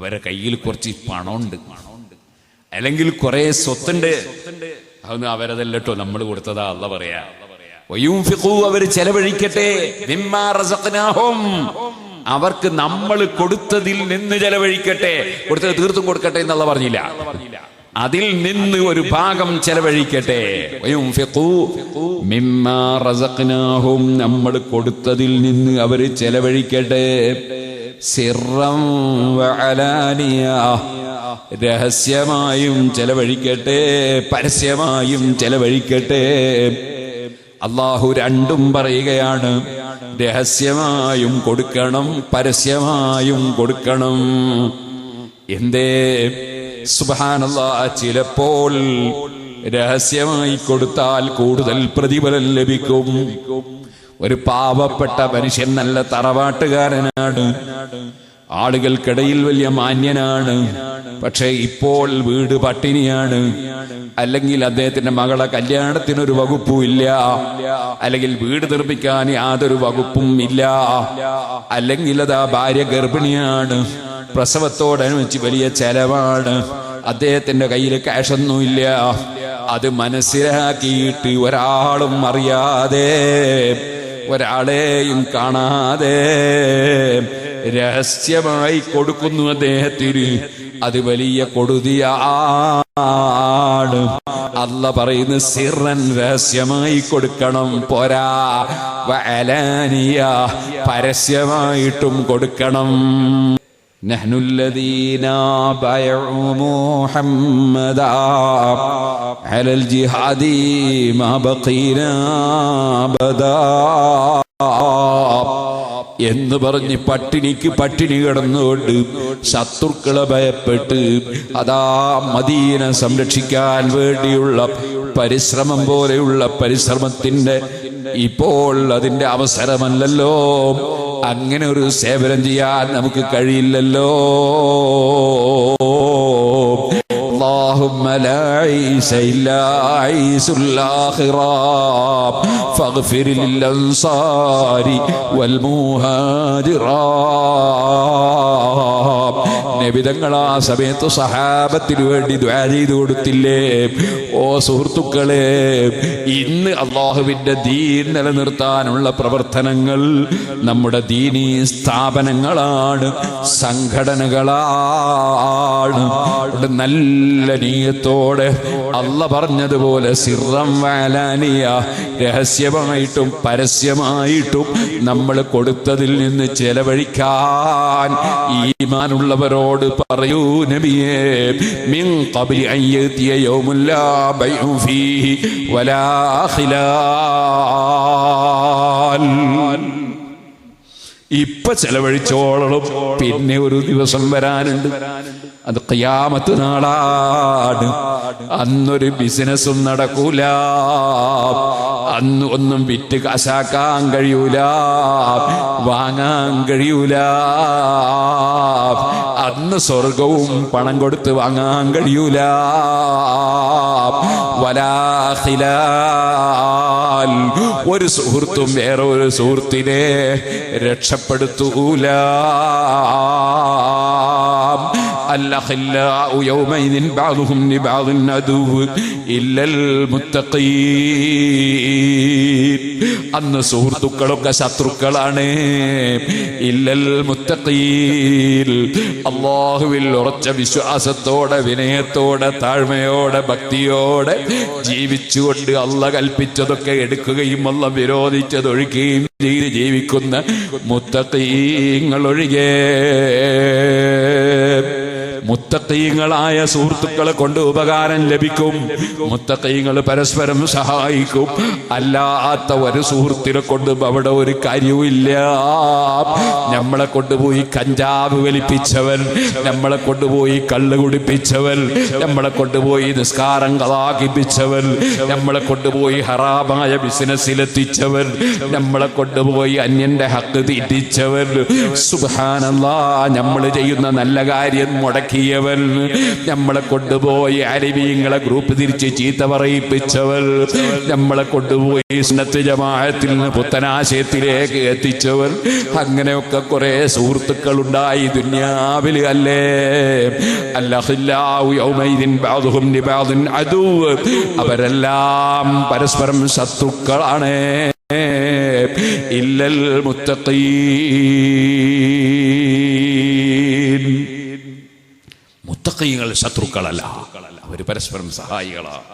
അവരെ കയ്യിൽ കുറച്ച് പണമുണ്ട്. അല്ലെങ്കിൽ കുറെ സ്വത്തുണ്ട്. അതൊന്നും അവരതല്ലോ നമ്മൾ കൊടുത്തതാ അല്ല പറയാ. അവർ ചെലവഴിക്കട്ടെ. അവർക്ക് നമ്മൾ കൊടുത്തതിൽ നിന്ന് ചെലവഴിക്കട്ടെ. കൊടുത്തത് തീർത്തും കൊടുക്കട്ടെ എന്നുള്ള പറഞ്ഞില്ല. അതിൽ നിന്ന് ഒരു ഭാഗം ചെലവഴിക്കട്ടെ. നമ്മൾ കൊടുത്തതിൽ നിന്ന് അവർ ചെലവഴിക്കട്ടെ. സിറം രഹസ്യമായും ചെലവഴിക്കട്ടെ. പരസ്യമായും ചെലവഴിക്കട്ടെ. അള്ളാഹു രണ്ടും പറയുകയാണ് രഹസ്യമായും കൊടുക്കണം പരസ്യമായും കൊടുക്കണം. എന്തേ? സുബാനല്ല ചിലപ്പോൾ രഹസ്യമായി കൊടുത്താൽ കൂടുതൽ പ്രതിഫലം ലഭിക്കും. ഒരു പാവപ്പെട്ട മനുഷ്യൻ നല്ല തറവാട്ടുകാരനാണ്. ആളുകൾക്കിടയിൽ വലിയ മാന്യനാണ്. പക്ഷേ ഇപ്പോൾ വീട് പട്ടിണിയാണ്. അല്ലെങ്കിൽ അദ്ദേഹത്തിന്റെ മകളെ കല്യാണത്തിനൊരു വകുപ്പും ഇല്ല. അല്ലെങ്കിൽ വീട് നിർമ്മിക്കാൻ യാതൊരു വകുപ്പും ഇല്ല. അല്ലെങ്കിൽ അതാ ഭാര്യ ഗർഭിണിയാണ്. പ്രസവത്തോടനുബന്ധിച്ച് വലിയ ചെലവാണ്. അദ്ദേഹത്തിന്റെ കയ്യിൽ ക്യാഷൊന്നുമില്ല അത് മനസ്സിലാക്കിയിട്ട് ഒരാളും അറിയാതെ ഒരാളെയും കാണാതെ രഹസ്യമായി കൊടുക്കുന്നു അദ്ദേഹത്തിന്. അത് വലിയ കൊടുതിയാണ് അല്ല പറയുന്നു സിറൻ രഹസ്യമായി കൊടുക്കണം പോരാ. പരസ്യമായിട്ടും കൊടുക്കണം. نحن الذين بايعوا محمدا على الجهاد ما بقينا أبدا എന്ന് പറഞ്ഞ് പട്ടിണിക്ക് പട്ടിണി കിടന്നുകൊണ്ട് ശത്രുക്കളെ ഭയപ്പെട്ട് അതാ മദീന സംരക്ഷിക്കാൻ വേണ്ടിയുള്ള പരിശ്രമം പോലെയുള്ള പരിശ്രമത്തിന്റെ ഇപ്പോൾ അതിന്റെ അവസരമല്ലല്ലോ അങ്ങനെ ഒരു സേവനം ചെയ്യാൻ നമുക്ക് കഴിയില്ലല്ലോ اللهم لا عيش إلا عيس الآخرة فاغفر للأنصار والمهاجرات നബിതങ്ങൾ ആ സമയത്ത് സഹാബത്തിന് വേണ്ടി ദ്വാ ചെയ്തു കൊടുത്തില്ലേ? ഓ സുഹൃത്തുക്കളെ ഇന്ന് അള്ളാഹുവിന്റെ ദീൻ നിലനിർത്താനുള്ള പ്രവർത്തനങ്ങൾ നമ്മുടെ ദീനീ സ്ഥാപനങ്ങളാണ് സംഘടനകളാണ്. നല്ല നീയത്തോടെ അല്ല പറഞ്ഞതുപോലെ സിറം വാലാനിയ രഹസ്യമായിട്ടും പരസ്യമായിട്ടും നമ്മൾ കൊടുത്തതിൽ നിന്ന് ചെലവഴിക്കാൻ ഈമാനുള്ളവരോട് പറയൂ നബിയേ മിൻ അൻ ബൈഉ വലാ ഇപ്പൊ ചെലവഴിച്ചോളും പിന്നെ ഒരു ദിവസം വരാനുണ്ട്. അത് കയ്യാമത്ത് നാളാണ്. അന്നൊരു ബിസിനസ്സും നടക്കൂല. അന്ന് ഒന്നും വിറ്റ് കാശാക്കാൻ കഴിയൂല. വാങ്ങാൻ കഴിയൂല. അന്ന് സ്വർഗവും പണം കൊടുത്ത് വാങ്ങാൻ കഴിയൂല. വലാഹിലാൽ ഒരു സുഹൃത്തും വേറെ ഒരു സുഹൃത്തിനെ രക്ഷപ്പെടുത്തൂല. الأخلاء يومئذ بعضهم لبعض عدو إلا المتقين അന്ന് സുഹൃത്തുക്കളൊക്കെ ശത്രുക്കളാണ് ഇല്ലൽ മുത്തഖീൽ അള്ളാഹുവിൽ ഉറച്ച വിശ്വാസത്തോടെ വിനയത്തോടെ താഴ്മയോടെ ഭക്തിയോടെ ജീവിച്ചുകൊണ്ട് അല്ല കൽപ്പിച്ചതൊക്കെ എടുക്കുകയും അല്ല വിരോധിച്ചത് ഒഴിക്കുകയും ചെയ്ത് ജീവിക്കുന്ന മുത്തഖീങ്ങൾ ഒഴികെ മുത്തക്കീങ്ങളായ സുഹൃത്തുക്കളെ കൊണ്ട് ഉപകാരം ലഭിക്കും. മുത്തക്കീങ്ങൾ പരസ്പരം സഹായിക്കും. അല്ലാത്ത ഒരു സുഹൃത്തിനെ കൊണ്ട് അവിടെ ഒരു കാര്യവുമില്ല. നമ്മളെ കൊണ്ടുപോയി കഞ്ചാവ് വലിപ്പിച്ചവൻ നമ്മളെ കൊണ്ടുപോയി കള്ള് കുടിപ്പിച്ചവൻ നമ്മളെ കൊണ്ടുപോയി നിസ്കാരം കളാകിപ്പിച്ചവൻ നമ്മളെ കൊണ്ടുപോയി ഹറാമായ ബിസിനസ്സിലെത്തിച്ചവൻ നമ്മളെ കൊണ്ടുപോയി അന്യന്റെ ഹക്ക് തീറ്റിച്ചവൻ. സുബാനല്ലാ നമ്മൾ ചെയ്യുന്ന നല്ല കാര്യം മുടക്കിയവൻ നമ്മളെ കൊണ്ടുപോയി അരവിങ്ങളെ ഗ്രൂപ്പ് തിരിച്ച് ചീത്ത പറയിപ്പിച്ചവൻ. നമ്മളെ കൊണ്ടുപോയി സ്നത്ത് ജമാഅത്തിൽ നിന്ന് പുത്തനാശയത്തിലേക്ക് എത്തിച്ചവൻ. അങ്ങനെയൊക്കെ കുറെ സുഹൃത്തുക്കൾ ഉണ്ടായി ദുന്യാവിൽ അല്ലേ? അവരെല്ലാം പരസ്പരം ശത്രുക്കളാണ്. ഇല്ലൽ മുത്തഖീൻ. മുത്തഖീങ്ങൾ ശത്രുക്കളല്ല. അവർ പരസ്പരം സഹായികളാണ്